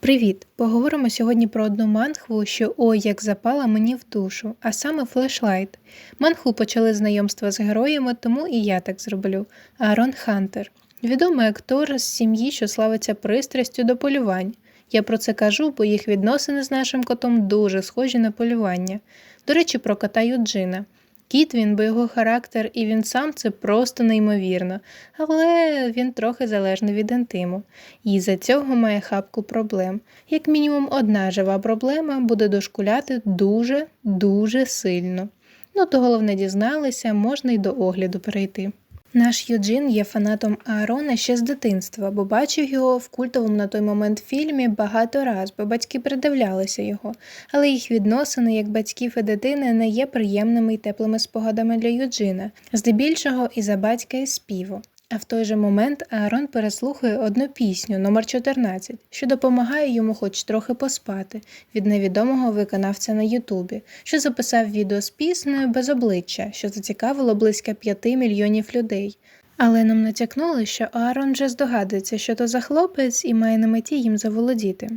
Привіт! Поговоримо сьогодні про одну манхву, що ой як запала мені в душу, а саме флешлайт. Манхву почали знайомство з героями, тому і я так зроблю. Аарон Хантер, відомий актор з сім'ї, що славиться пристрастю до полювань. Я про це кажу, бо їх відносини з нашим котом дуже схожі на полювання. До речі, про кота Юджина. Кіт він, бо його характер і він сам це просто неймовірно, але він трохи залежний від інтиму. І за цього має хапку проблем. Як мінімум, одна жива проблема буде дошкуляти дуже, дуже сильно. Ну, то головне дізналися, можна й до огляду перейти. Наш Юджин є фанатом Аарона ще з дитинства, бо бачив його в культовому на той момент фільмі багато раз, бо батьки придивлялися його, але їх відносини як батьків і дитини не є приємними і теплими спогадами для Юджина, здебільшого і за батька і співу. А в той же момент Аарон переслухає одну пісню номер 14 що допомагає йому хоч трохи поспати від невідомого виконавця на Ютубі, що записав відео з піснею без обличчя, що зацікавило близько 5 мільйонів людей. Але нам натякнули, що Аарон вже здогадується, що то за хлопець і має на меті їм заволодіти.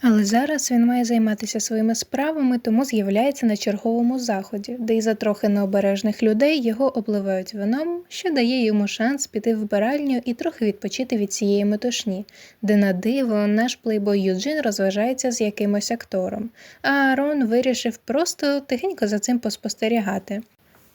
Але зараз він має займатися своїми справами, тому з'являється на черговому заході, де й за трохи необережних людей його обливають вином, що дає йому шанс піти в вбиральню і трохи відпочити від цієї метушні, де на диво наш плейбой Юджин розважається з якимось актором, а Арон вирішив просто тихенько за цим поспостерігати.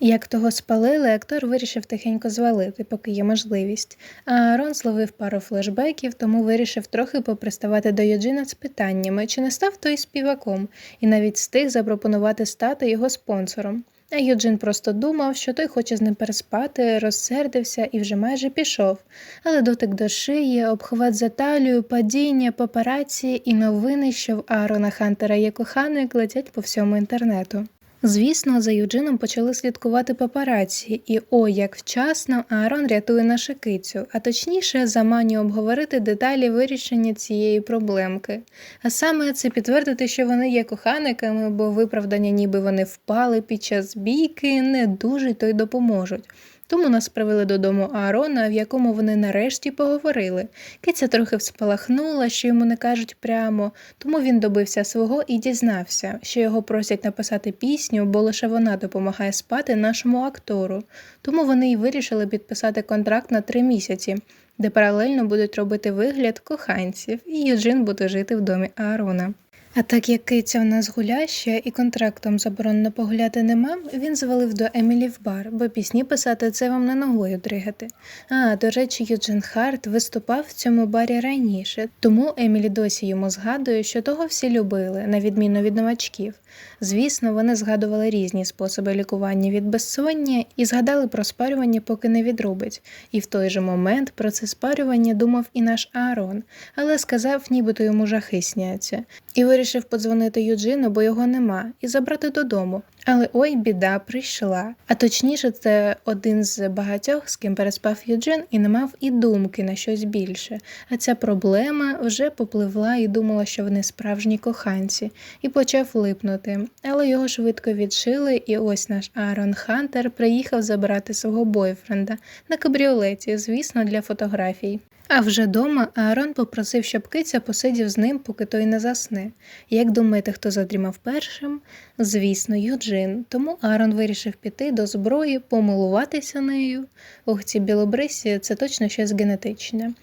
Як того спалили, актор вирішив тихенько звалити, поки є можливість. А Аарон зловив пару флешбеків, тому вирішив трохи поприставати до Юджина з питаннями, чи не став той співаком, і навіть встиг запропонувати стати його спонсором. А Юджин просто думав, що той хоче з ним переспати, розсердився і вже майже пішов. Але дотик до шиї, обхват за талію, падіння, папараці і новини, що в Аарона Хантера є коханик, летять по всьому інтернету. Звісно, за Юджином почали слідкувати папараці, і ой, як вчасно Аарон рятує нашу кицю, а точніше заманює обговорити деталі вирішення цієї проблемки. А саме це підтвердити, що вони є коханиками, бо виправдання, ніби вони впали під час бійки, не дуже то й допоможуть. Тому нас привели додому Аарона, в якому вони нарешті поговорили. Киця трохи спалахнула, що йому не кажуть прямо, тому він добився свого і дізнався, що його просять написати пісню, бо лише вона допомагає спати нашому актору. Тому вони й вирішили підписати контракт на три місяці, де паралельно будуть робити вигляд коханців, і Юджин буде жити в домі Аарона. А так як киця у нас гуляща і контрактом заборонено погуляти нема, він звалив до Емілі в бар, бо пісні писати це вам не ногою дригати. А, до речі, Юджин Харт виступав в цьому барі раніше, тому Емілі досі йому згадує, що того всі любили, на відміну від новачків. Звісно, вони згадували різні способи лікування від безсоння і згадали про спарювання, поки не відрубить. І в той же момент про це спарювання думав і наш Аарон, але сказав, нібито йому жахи сняться. І вирішив подзвонити Юджину, бо його нема, і забрати додому. Але ой, біда прийшла. А точніше, це один з багатьох, з ким переспав Юджин, і не мав і думки на щось більше. А ця проблема вже попливла і думала, що вони справжні коханці, і почав липнути. Але його швидко відшили, і ось наш Аарон Хантер приїхав забирати свого бойфренда на кабріолеті, звісно, для фотографій. А вже дома Аарон попросив, щоб киця посидів з ним, поки той не засне. Як думаєте, хто задрімав першим? Звісно, Юджин. Тому Аарон вирішив піти до зброї, помилуватися нею. Ох, ці білобрисі це точно щось генетичне.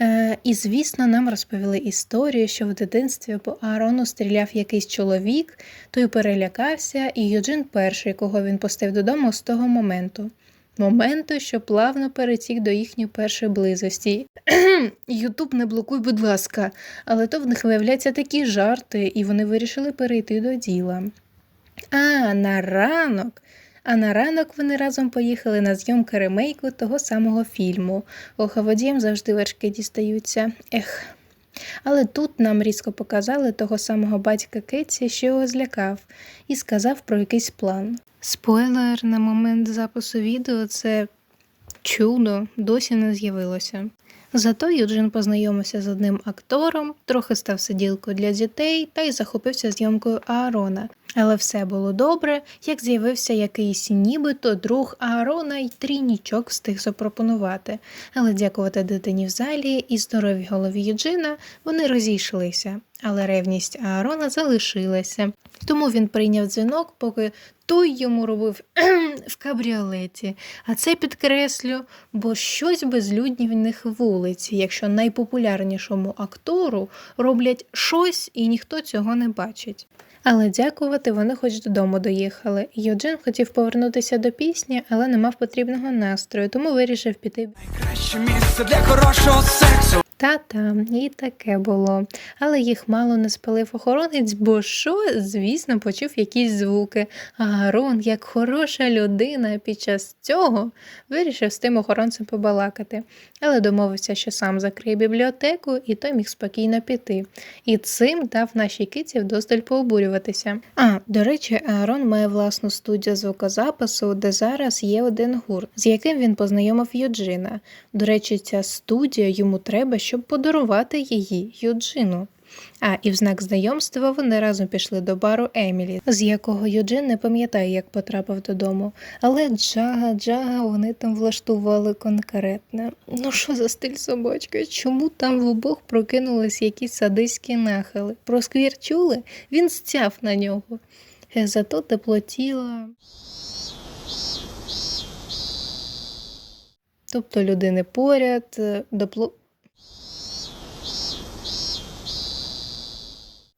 Е, І, звісно, нам розповіли історію, що в дитинстві по Аарону стріляв якийсь чоловік, той перелякався, і Юджин перший, кого він пустив додому з того моменту. Моменту, що плавно перетік до їхньої першої близості. Ютуб не блокуй, будь ласка, але то в них виявляються такі жарти, і вони вирішили перейти до діла. А, на ранок. А на ранок вони разом поїхали на зйомки ремейку того самого фільму. Ох, а водіям завжди вершки дістаються. Ех. Але тут нам різко показали того самого батька Кеті, що його злякав, і сказав про якийсь план. Спойлер на момент запису відео це чудо досі не з'явилося. Зато Юджин познайомився з одним актором, трохи став сиділкою для дітей та й захопився зйомкою Аарона. Але все було добре, як з'явився якийсь нібито друг Аарона й трійнічок встиг запропонувати. Але дякувати дитині в залі і здоровій голові Юджина вони розійшлися. Але ревність Аарона залишилася. Тому він прийняв дзвінок, поки той йому робив в кабріолеті. А це підкреслю, бо щось безлюдні в них вулиці, якщо найпопулярнішому актору роблять щось і ніхто цього не бачить. Але дякувати вони хоч додому доїхали. Юджин хотів повернутися до пісні, але не мав потрібного настрою, тому вирішив піти. Краще місце для хорошого сексу. Та-та, і таке було. Але їх мало не спалив охоронець, бо що, звісно, почув якісь звуки. А Гарон, як хороша людина, під час цього вирішив з тим охоронцем побалакати, але домовився, що сам закриє бібліотеку, і той міг спокійно піти. І цим дав нашій киці вдосталь пообурюватися. А, до речі, Аарон має власну студію звукозапису, де зараз є один гурт, з яким він познайомив Юджина. До речі, ця студія йому треба, щоб подарувати її Юджину. А і в знак знайомства вони разом пішли до бару Емілі, з якого Юджин не пам'ятає, як потрапив додому. Але Джага, Джага вони там влаштували конкретне. Ну що за стиль собачка? Чому там в обох прокинулись якісь садиські нахили? Про сквір чули? Він стяв на нього. Е, Зато тепло тіла. Тобто людини поряд, е, допло.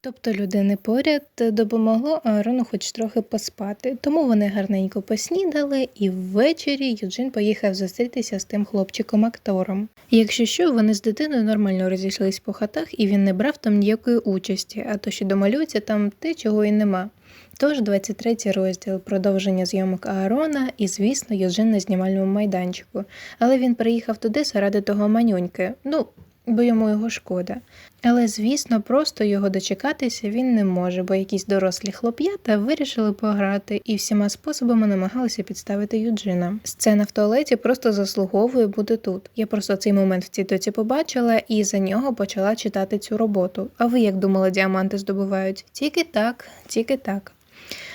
Тобто людини поряд е, допомогло Аарону хоч трохи поспати, тому вони гарненько поснідали, і ввечері Юджин поїхав зустрітися з тим хлопчиком-актором. Якщо що, вони з дитиною нормально розійшлись по хатах, і він не брав там ніякої участі, а то що домалюється там те, чого і нема. Тож 23 розділ продовження зйомок Аарона і, звісно, Юджин на знімальному майданчику. Але він приїхав туди заради того манюньки. Ну, бо йому його шкода. Але, звісно, просто його дочекатися він не може, бо якісь дорослі хлоп'ята вирішили пограти і всіма способами намагалися підставити Юджина. Сцена в туалеті просто заслуговує бути тут. Я просто цей момент в цій доці побачила і за нього почала читати цю роботу. А ви як думали, діаманти здобувають? Тільки так, тільки так.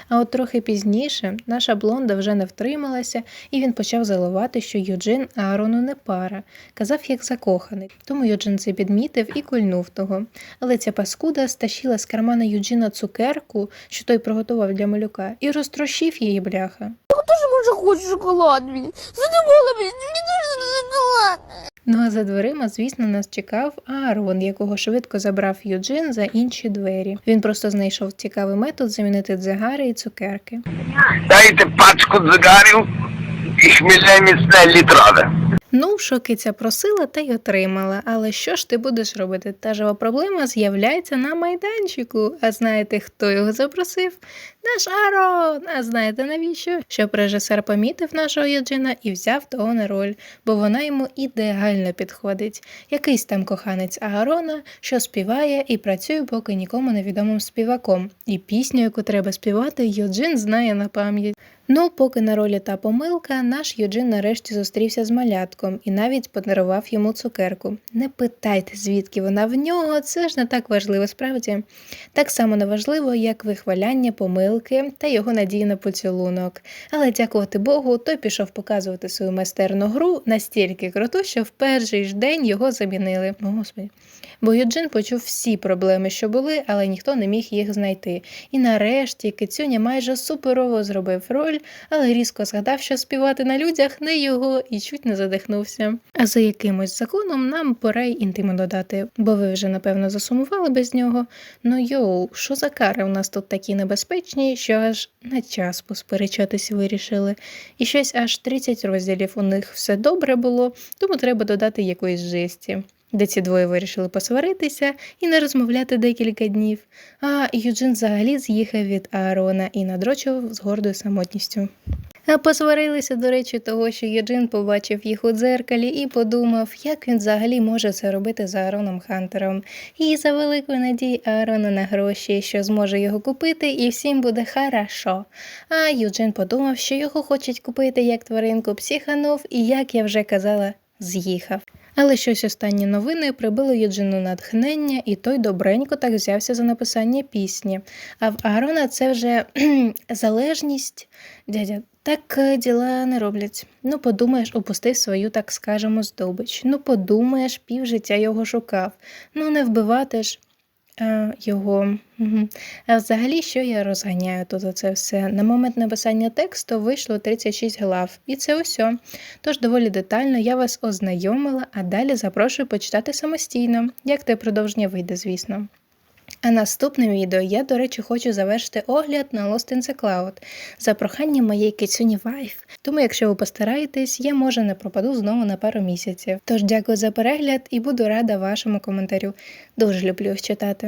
А от трохи пізніше наша блонда вже не втрималася, і він почав заливати, що Юджин Аарону не пара, казав як закоханий. Тому Юджин це підмітив і кольнув того. Але ця паскуда стащила з кармана Юджина цукерку, що той приготував для малюка, і розтрощив її бляха. Тоже хочу шоколад, блин. Задумала, мне нужен шоколад. Ну а за дверима, звісно, нас чекав Аарон, якого швидко забрав Юджин за інші двері. Він просто знайшов цікавий метод замінити дзигари і цукерки. Дайте пачку дзигарів, і хмільне міцне. Ну, що киця просила, та й отримала. Але що ж ти будеш робити? Та жива проблема з'являється на майданчику. А знаєте, хто його запросив? Наш Арон! А знаєте навіщо? Щоб режисер помітив нашого Юджина і взяв того на роль, бо вона йому ідеально підходить. Якийсь там коханець Аарона, що співає і працює поки нікому невідомим співаком. І пісню, яку треба співати, Юджин знає на пам'ять. Ну, поки на ролі та помилка, наш Юджин нарешті зустрівся з малятком і навіть подарував йому цукерку. Не питайте, звідки вона в нього, це ж не так важливо справді. Так само неважливо, як вихваляння помилки та його надії на поцілунок. Але дякувати Богу, той пішов показувати свою майстерну гру настільки круту, що в перший ж день його замінили. О, Господи. Бо Юджин почув всі проблеми, що були, але ніхто не міг їх знайти. І нарешті Кицюня майже суперово зробив роль, але різко згадав, що співати на людях не його і чуть не задихнувся. А за якимось законом нам пора й інтиму додати, бо ви вже напевно засумували без нього. Ну йоу, що за кари у нас тут такі небезпечні, що аж на час посперечатись вирішили. І щось аж 30 розділів у них все добре було, тому треба додати якоїсь жесті. Де ці двоє вирішили посваритися і не розмовляти декілька днів. А Юджин взагалі з'їхав від Аарона і надрочував з гордою самотністю. А посварилися, до речі, того, що Юджин побачив їх у дзеркалі і подумав, як він взагалі може це робити з Аароном Хантером. І за великою надією Аарона на гроші, що зможе його купити, і всім буде хорошо. А Юджин подумав, що його хочуть купити як тваринку, психанув, і як я вже казала, з'їхав. Але щось останні новини прибили Юджину натхнення, і той добренько так взявся за написання пісні. А в Аарона це вже залежність. Дядя, так е, діла не роблять. Ну, подумаєш, опустив свою, так скажемо, здобич. Ну, подумаєш, півжиття його шукав. Ну, не вбивати ж. Е, Його. Взагалі, що я розганяю тут оце все? На момент написання тексту вийшло 36 глав, і це усе. Тож доволі детально я вас ознайомила, а далі запрошую почитати самостійно, як те продовження вийде, звісно. А наступним відео я, до речі, хочу завершити огляд на Lost in the Cloud за проханням моєї кицюні Вайф. Тому, якщо ви постараєтесь, я може не пропаду знову на пару місяців. Тож дякую за перегляд і буду рада вашому коментарю. Дуже люблю їх читати.